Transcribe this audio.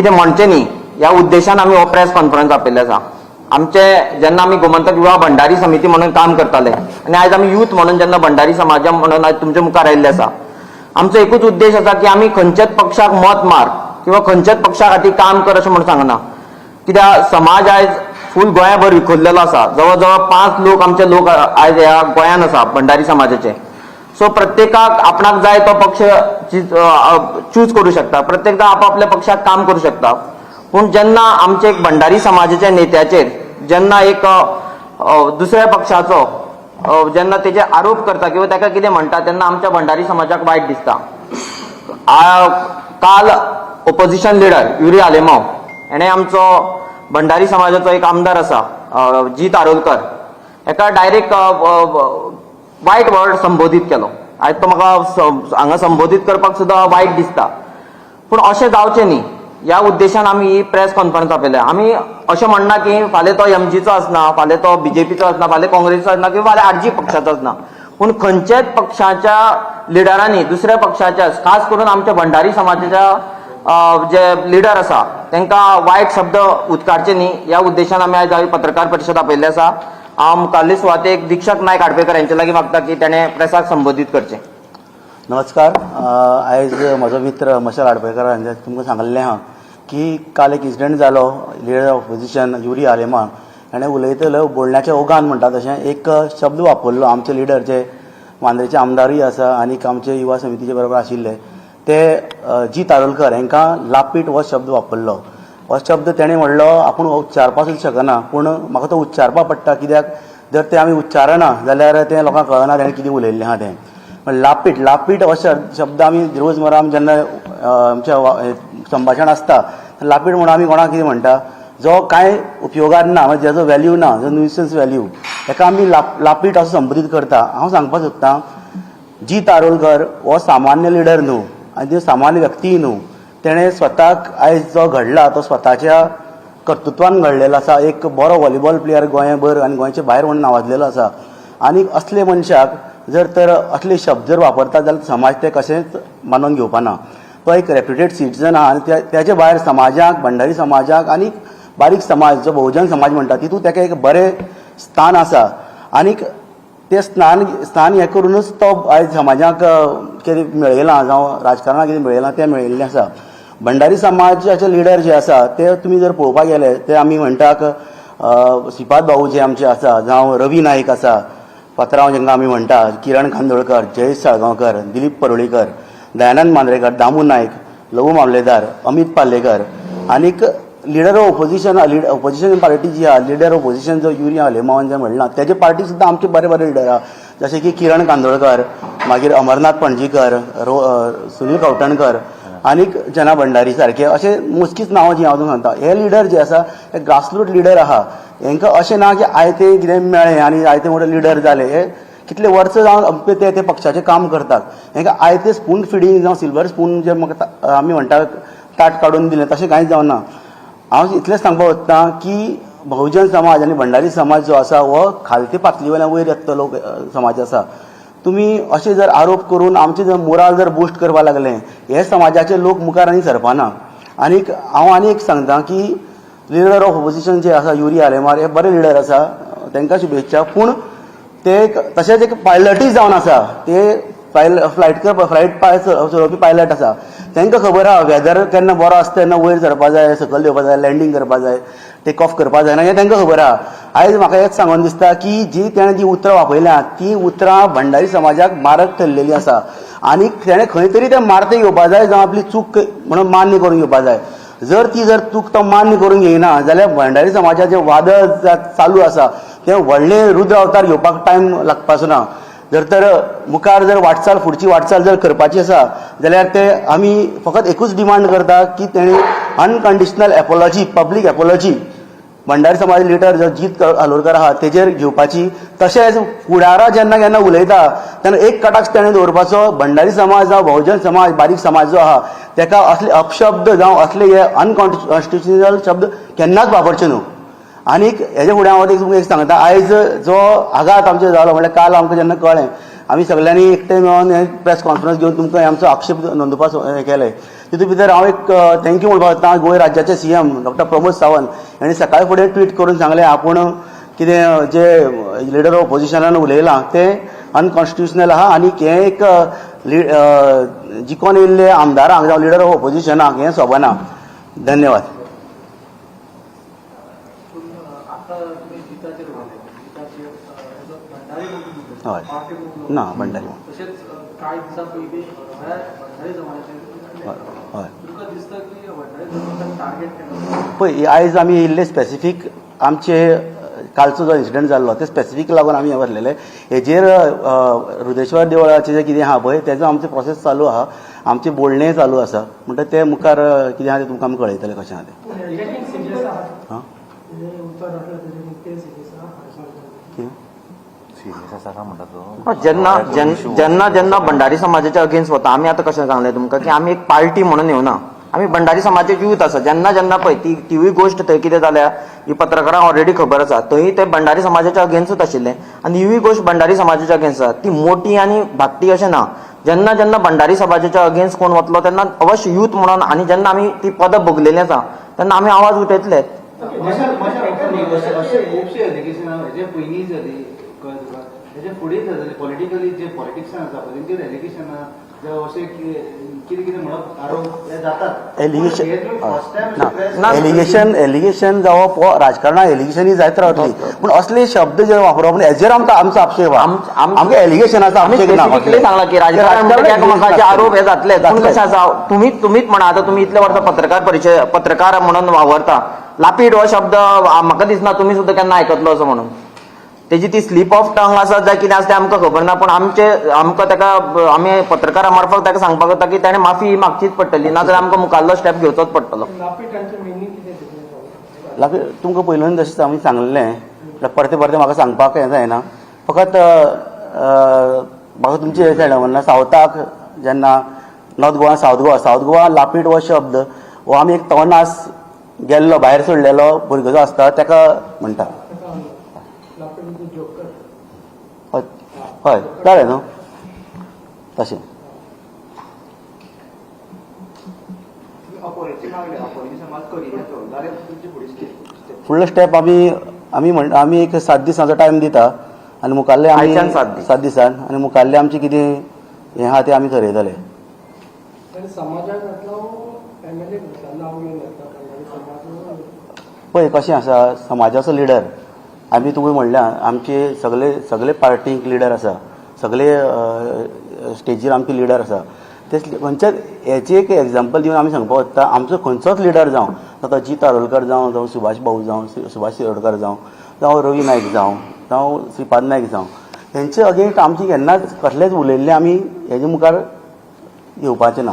कितें म्हणचें न्ही ह्या उद्देशान आमी हो प्रेस कॉन्फरन्स आपयल्लें आसा आमचे जेन्ना आमी गोमंतक युवा भंडारी समिती म्हणून काम करताले आनी आयज आमी यूथ म्हणून जेन्ना भंडारी समाजा म्हणून आयज तुमच्या मुखार आयिल्ले आसा आमचो एकूच उद्देश आसा की आमी खंयच्याच पक्षाक मत मार किंवा खंयच्याच पक्षा खातीर काम कर अशें म्हणून सांगना. कित्याक समाज आयज फूल गोंयभर विखुरलेलो आसा. जवळ जवळ पांच लोक आमचे लोक आयज ह्या गोंयान आसा भंडारी समाजाचे. सो प्रत्येकाक आपणाक जाय तो पक्ष चूज करू शकता. प्रत्येक आपापल्या पक्षाक काम करू शकता. पूण जेन्ना आमचे एक भंडारी समाजाच्या नेत्याचेर जेन्ना एक दुसऱ्या पक्षाचो जेन्ना तेचे आरोप करता किंवा ताका कितें म्हणटा तेन्ना आमच्या भंडारी समाजाक वायट दिसता. काल ओपोजिशन लिडर युरी आलेमाव हेणे आमचो भंडारी समाजाचो एक आमदार आसा जीत आरोलकर. हेका डायरेक्ट वायट वर्ड संबोधीत केलो. आयज तो म्हाका हांगा संबोधीत करपाक सुद्दां वायट दिसता. पूण अशें जावचें न्ही. ह्या उद्देशान आमी ही प्रेस कॉन्फरन्स आपयल्या. आमी अशें म्हणना की फाल्यां तो एमजीचो आसना फाल्यां तो बीजेपीचो आसना फाल्यां काँग्रेसीचो आसना किंवा फाल्यां आरजी पक्षाचो आसना पूण खंयच्याच पक्षाच्या लिडरांनी दुसऱ्या पक्षाच्या खास करून आमच्या भंडारी समाजाच्या जे लिडर आसा तांकां वायट शब्द उच्चारचे न्ही. ह्या उद्देशान आमी आयज पत्रकार परिशद आपयल्ली आसा. हांव मुखाल्ले सुवातेक दिक्षक नायक आडपेकर यांच्या लागीं मागता की त्याने प्रेसाक संबोधीत करचें. नमस्कार. आयज म्हजो मित्र मशाल हाडपेकर हांचे तुमकां सांगलेलें आहा की काल एक इन्सिडेंट जालो leader of opposition Yuri Alemao हाणें उलयतलो बोलण्याच्या ओगान म्हणटा तशें एक शब्द वापरलो. आमचे लिडर जे मांद्रेचे आमदारूय आसा आनीक आमचे युवा समितीचे बरोबर आशिल्ले ते जी तारोलकर हांकां लापीट हो शब्द वापरलो. हो शब्द तेणें म्हणलो आपूण उच्चारपाक शकना पूण म्हाका तो उच्चारपा पडटा कित्याक जर ते आमी उच्चारना जाल्यार तें लोकांक कळना तेणें कितें उलयल्लें आहा तें. लापीट लापीट हो शब्द शब्द आमी रोजमर्रा आमी जेन्ना आमच्या संभाशण आसता लापीट म्हणून आमी कोणाक कितें म्हणटा जो कांय उपयोगार ना म्हणजे जेजो व्हॅल्यू ना जो न्युसन्स व्हॅल्यू ताका आमी लाप लापीट असो संबोधीत करता. हांव सांगपाक सोदतां जी तारोलकर हो सामान्य लिडर न्हू आनी त्यो सामान्य व्यक्ती न्हू तेणें स्वताक आयज जो घडला तो स्वताच्या कर्तृत्वान घडलेलो आसा एक बरो व्हॉलीबॉल प्लेयर गोंयभर आनी गोंयच्या भायर म्हणून नावाजलेलो आसा आनी असले मनशाक जर तर असले शब्द जर वापरता जाल्यार समाज ते कशेंच मानून घेवपाना तो एक रेप्युटेड सिटीजन आहा आनी त्या- भायर समाजाक भंडारी समाजाक आनी बारीक समाज जो बहुजन समाज म्हणटा तितूंत ताका एक बरें स्थान आसा. आनीक तें स्थान स्थान हें करूनच तो आयज समाजाक कितें मेळयलां जावं राजकारणाक कितें मेळयलां तें मेळयल्लें आसा. भंडारी समाजाचे लिडर जे आसा ते तुमी जर पळोवपाक गेले ते आमी म्हणटाक श्रीपाद भाऊ जे आमचे आसा जावं रवी नायक आसा पत्रांव जेंका आमी म्हणटा किरण कांदोळकर जयेश साळगांवकर दिलीप परोळीकर दयानंद मांद्रेकर दामू नायक लवू मामलेदार अमित पालेकर आनीक leader of opposition opposition party जी आहा लिडर ऑफ ऑपोजिशन जो युरिया आलेमावन जे म्हणला तेजे पार्टी सुद्दां आमचे बरे बरे लिडर आहा. जशे की किरण कांदोळकर मागीर अमरनाथ पणजीकर रो सुनील कवटणकर आनीक जना भंडारी सारखे अशें मोजकीच नांवां जी हांव तुमकां सांगता हे लिडर जे आसा हे ग्रासरूट लिडर आहा. हेंकां अशें ना की आयते कितें मेळ्ळें आनी आयते मोठे लिडर जाले हे कितले वर्सां जावन अमके ते ते पक्षाचें काम करतात. हेंकां आयते स्पून फिडींग जावं सिल्वर स्पून जे म्हाका आमी म्हणटा ताट काडून दिलें तशें कांयच जावना हांव इतलेंच सांगपाक वता की बहुजन समाज आनी भंडारी समाज जो आसा हो खालते पातळी वयल्यान वयर येतलो समाज आसा तुमी अशें जर आरोप करून आमचे जर मोराल जर बुस्ट करपाक लागले हे समाजाचे लोक मुखार आनी सरपाना आनीक हांव आनी एक सांगता की लिडर ऑफ ऑपोजिशन जे आसा युरी आलेमार हे बरे लिडर आसा तांकां शुभेच्छा. पूण ते एक तशेंच एक पायलटूय जावन आसा. ते पायल फ्लायट करपा फ्लायट पाय चलोवपी पायलट आसा. तांकां खबर आहा वेदर केन्ना बरो आसता तेन्ना वयर सरपाक जाय सकयल देवपाक जाय लँडींग करपाक जाय. टेक ऑफ करपाक जायना. हें तांकां खबर आहा. आयज म्हाका हेच सांगून दिसता की जी तेणें जी उतरां वापरल्यां ती उतरां भंडारी समाजाक मारक ठरलेली आसा. आनी तेणें खंय तरी तें मार्ते घेवपाक जाय जावं आपली चूक म्हणून मान्य करून घेवपा जाय. जर ती जर चूक तो मान्य करून घेयना जाल्यार भंडारी समाजाचें वादळ चालू आसा तें व्हडलें रुद्र अवतार घेवपाक टायम लागपाचो ना जर तर मुखार जर वाटचाल फुडची वाटचाल जर करपाची आसा जाल्यार ते आमी फकत एकूच डिमांड करता की तेणी unconditional apology public apology Bhandari समाज लिडर जो जीत हालोरकर आहा तेजेर घेवपाची तशेंच फुडारा जेन्ना केन्ना उलयता तेन्ना एक कटाक्ष ताणें दवरपाचो भंडारी समाज जावं बहुजन समाज बारीक समाज जो आहा तेका असले अपशब्द जावं असले हे अनकॉन्स्टिट्युशनल शब्द केन्नाच वापरचे न्हू. आनीक हेजे फुडें हांव तुमकां एक सांगता आयज जो आघात आमचेर जालो म्हळ्यार काल आमकां जेन्ना कळ्ळें आमी सगळ्यांनी एकठांय मेळोन हे प्रेस कॉन्फरन्स घेवन तुमकां आमचो आक्षेप नोंदवपाक हे केले तितूंत भितर हांव एक थँक्यू म्हणपाक सोदतां गोंय राज्याचे सीएम डॉक्टर प्रमोद सावंत हांणी सकाळी फुडें ट्वीट करून सांगलें आपूण कितें जे लिडर ऑफ ऑपोजिशनान उलयलां तें अनकॉन्स्टिट्युशनल आहा आनी हें एक जिखोन येयल्ले आमदारांक जावं लिडर ऑफ ऑपोजिशनाक हें सोबना धन्यवाद. हय. ना भंडारी तशेंच अ, कांय दिसा पयलीं गोंयांत भंडारी समाजाचे हय पळय आयज आमी येयल्ले स्पेसिफीक आमचे कालचो जो इन्सिडंट जाल्लो ते स्पेसिफीक लागून आमी हे व्हरलेले हेजेर अ, हृदयेश्वर देवळाचें जें कितें आहा पळय तेजो आमचो प्रोसेस चालू आहा आमचें बोलणें चालू आसा म्हणटा ते मुखार कितें आहा तें तुमकां आमी कळयतले कशें आहा. तें सिरियस हां तें आहा कितें जेन्ना जेन- जेन्ना जेन्ना भंडारी समाजाच्या अगेन्स्ट वता आमी आतां कशें सांगलें तुमकां की आमी एक पार्टी म्हणून येवना आमी भंडारी समाजाचे यूथ आसा जेन्ना जेन्ना पळय ती तिवूय गोश्ट थंय कितें जाल्या ही पत्रकारांक ऑलरेडी खबर आसा थंय ते भंडारी समाजाच्या अगेन्स्टूच आशिल्ले आनी हिवूय गोश्ट भंडारी समाजाच्या अगेन्स्ट आसा ती मोठी आनी धाकटी अशें ना जेन्ना जेन्ना भंडारी समाजाच्या अगेन्स्ट कोण वतलो तेन्ना अवश्य यूथ म्हणून आनी जेन्ना आमी ती पदां भोगलेलीं आसा तेन्ना आमी आवाज उठयतले हेजे पयलीं जाली हेजे फुडें जाली पॉलिटिकली जे पॉलिटिक्सान आसा पळय तेंचेर एलिगेशन जावं अशें कितें कितें म्हणप आरोप हे जातात. एलिगेशन तुम्ही first time अशें press ना, एलिगेशन एलिगेशन जावप हो राजकारणात एलिगेशन ही जायत रावतली पूण असले शब्द जे वापरप हेजेर आमकां आमचो आक्षेप आमकां एलिगेशनाचो आमी आक्षेप ना सांगला की राजकारण म्हणजे आरोप हे जातले. पूण जातले. कशें आसा तुम्हीच तुम्हीच म्हणा आता तुम्ही इतले वर्सां पत्रकार परिचय पत्रकार म्हणून वावरता. लापीड हो शब्द म्हाका दिसना तुम्ही सुद्दां केन्ना आयकतलो असो म्हणून. तेजी ती स्लीप ऑफ टंग आसा जाय कितें आसा तें आमकां खबर ना पूण आमचे आमकां ताका आमी पत्रकारा मार्फत ताका सांगपाक जाता की ताणें माफी मागचीच पडटली नाजाल्यार आमकां मुखाल्लो स्टेप घेवचोच पडटलो. तुमकां पयलून जशें आमी सांगलें परते परते म्हाका सांगपाक हें जायना फकत म्हाका तुमचे हे सायडा म्हणल्यार सावथाक जेन्ना north Goa south Goa south Goa लापीड हो शब्द हो आमी एक तवनास गेल्लो भायर सोडलेलो भुरगो जो आसता ताका म्हणटा लापीट हय हय कळ्ळें न्हू तशें फुडलो स्टेप आमी आमी म्हण आमी एक सात दिसांचो टायम दिता आनी मुखाल्ले आमी आयच्यान सात दीस. सात दिसान आनी मुखाल्ले आमचे कितें हें आहा तें आमी थरयतले पळय कशें आसा समाजाचो लिडर आमी तुवें म्हणल्या आमचे सगळे सगळे पार्टीक लिडर आसा सगळे स्टेजीर आमचे लिडर आसा ते म्हणजे खंयच्या हेचे एक एग्जाम्पल दिवन आमी सांगपाक सोदता आमचो खंयचोच लिडर जावं जाता जी तारोलकर जावं जावं सुभाष भाऊ जावं सुभाष शिरोडकर जावं जावं रवी नायक जावं जावं श्रीपाद नायक जावं हेंचे अगेन्स्ट आमची केन्नाच कसलेच उलयल्ले आमी हेजे मुखार येवपाचे ना.